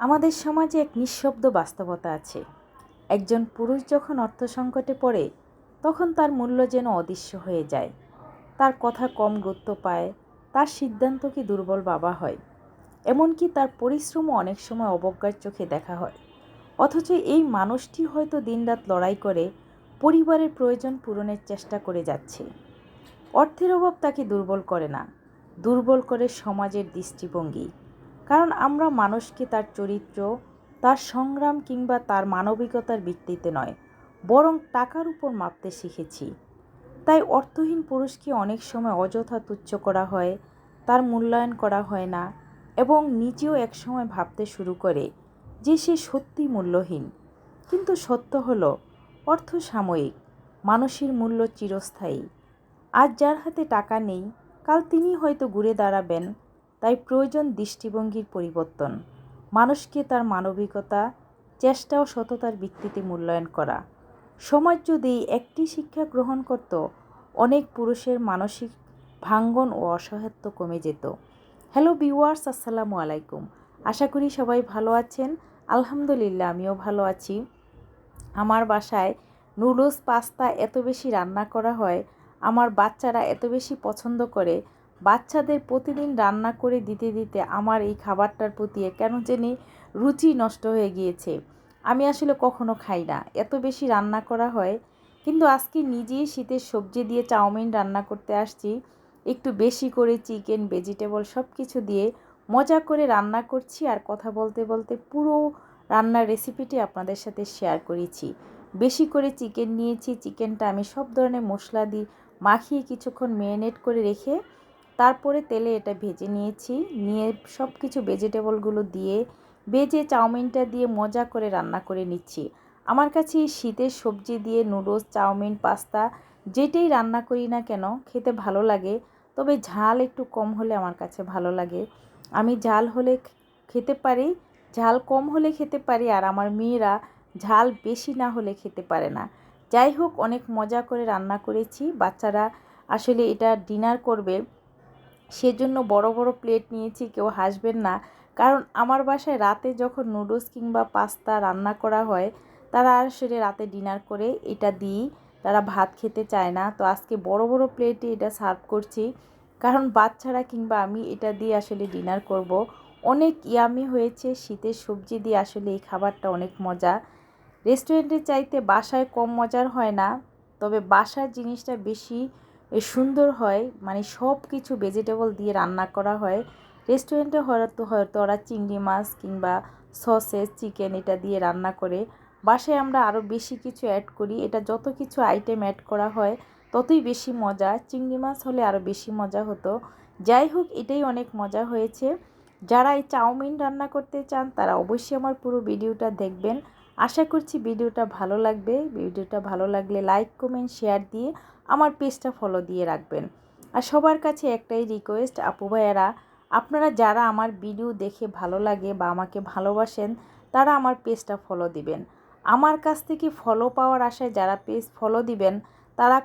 আমাদের সমাজে এক নিঃশব্দ বাস্তবতা আছে। একজন পুরুষ যখন অর্থ সংকটে পড়ে, তখন তার মূল্য যেন অদৃশ্য হয়ে যায়। তার কথা কম গুরুত্ব পায়, তার সিদ্ধান্ত কি দুর্বল বাবা হয়। এমনকি তার পরিশ্রমও অনেক সময় অবজ্ঞার চোখে দেখা হয়। অথচ এই মানুষটি হয়তো দিনরাত লড়াই করে, পরিবারের প্রয়োজন পূরণের চেষ্টা করে যাচ্ছে। অর্থের অভাব তাকে দুর্বল করে না, দুর্বল করে সমাজের দৃষ্টিভঙ্গি। কারণ আমরা মানুষকে তার চরিত্র, তার সংগ্রাম কিংবা তার মানবিকতার ভিত্তিতে নয়, বরং টাকার উপর মাপতে শিখেছি। তাই অর্থহীন পুরুষকে অনেক সময় অযথা তুচ্ছ করা হয়, তার মূল্যায়ন করা হয় না এবং নিজেও একসময় ভাবতে শুরু করে যে সে সত্যি মূল্যহীন। কিন্তু সত্য হলো, অর্থ সাময়িক, মানুষের মূল্য চিরস্থায়ী। আজ যার হাতে টাকা নেই, কাল তিনি হয়তো ঘুরে দাঁড়াবেন তাই প্রয়োজন দৃষ্টিভঙ্গির পরিবর্তন। মানুষকে তার মানবিকতা, চেষ্টা ও সততার ভিত্তিতে মূল্যায়ন করা। সমাজ যদি একটি শিক্ষা গ্রহণ করত, অনেক পুরুষের মানসিক ভাঙ্গন ও অসহায়ত্ব কমে যেত। হ্যালো ভিউয়ার্স, আসসালামু আলাইকুম। আশা করি সবাই ভালো আছেন। আলহামদুলিল্লাহ, আমিও ভালো আছি। আমার বাসায় নুডলস, পাস্তা এত বেশি রান্না করা হয়, আমার বাচ্চারা এত বেশি পছন্দ করে বাচ্চাদের প্রতিদিন রান্না করে দিতে দিতে আমার এই খাবারটার প্রতি কেন জানি রুচি নষ্ট হয়ে গিয়েছে। আমি আসলে কখনো খাই না। এত বেশি রান্না করা হয়। কিন্তু আজকে নিজেই শীতের সবজি দিয়ে চাউমিন রান্না করতে আসছি। একটু বেশি করে চিকেন, ভেজিটেবল সব কিছু দিয়ে মজা করে রান্না করছি আর কথা বলতে বলতে পুরো রান্নার রেসিপিটি আপনাদের সাথে শেয়ার করেছি। বেশি করে চিকেন নিয়েছি। চিকেনটা আমি সব ধরনের মশলা দিই মাখিয়ে কিছুক্ষণ ম্যারিনেট করে রেখে তারপরে তেলে এটা ভেজে নিয়েছি। নিয়ে সব কিছু ভেজিটেবলগুলো দিয়ে, ভেজে চাউমিনটা দিয়ে মজা করে রান্না করে নিচ্ছি। আমার কাছে শীতের সবজি দিয়ে নুডলস চাউমিন, পাস্তা যেটাই রান্না করি না কেন, খেতে ভালো লাগে। তবে ঝাল একটু কম হলে আমার কাছে ভালো লাগে। আমি ঝাল হলে খেতে পারি, ঝাল কম হলে খেতে পারি আর আমার মেয়েরা ঝাল বেশি না হলে খেতে পারে না। যাই হোক, অনেক মজা করে রান্না করেছি। বাচ্চারা আসলে এটা ডিনার করবে। সেজন্য বড় বড় প্লেট নিয়েছি, কেউ হাসবেন না। কারণ আমার বাসায় রাতে যখন নুডলস কিংবা পাস্তা রান্না করা হয়, তারা আর আসলে রাতে ডিনার করে এটা দিই। তারা ভাত খেতে চায় না। তো আজকে বড় বড় প্লেটে এটা সার্ভ করছি। কারণ বাচ্চারা কিংবা আমি এটা দিয়ে আসলে ডিনার করব। অনেক ইয়ামি হয়েছে, শীতের সবজি দিয়ে আসলে এই খাবারটা অনেক মজা। রেস্টুরেন্টের চাইতে বাসায় কম মজার হয় না। তবে বাসার জিনিসটা বেশি সুন্দর হয় মানে সব কিছু ভেজিটেবল দিয়ে রান্না করা হয়। রেস্টুরেন্টে হয়তো হয়তো ওরা চিংড়ি মাছ কিংবা সসেস চিকেন এটা দিয়ে রান্না করে। বাসায় আমরা আরও বেশি কিছু অ্যাড করি। এটা যত কিছু আইটেম অ্যাড করা হয়, ততই বেশি মজা। চিংড়ি মাছ হলে আরও বেশি মজা হতো। যাই হোক, এটাই অনেক মজা হয়েছে। যারা এই চাউমিন রান্না করতে চান, তারা অবশ্যই আমার পুরো ভিডিওটা দেখবেন। আশা করছি ভিডিওটা ভালো লাগবে। ভিডিওটা ভালো লাগলে লাইক কমেন্ট শেয়ার দিয়ে আমার পেজটা ফলো দিয়ে রাখবেন। আর সবার কাছে একটাই রিকোয়েস্ট আপু ভাইয়ারা, আপনারা যারা আমার ভিডিও দেখে ভালো লাগে বা আমাকে ভালোবাসেন, তারা আমার পেজটা ফলো দিবেন। আমার কাছ থেকে ফলো পাওয়ার আশায় যারা পেজ ফলো দিবেন, তারা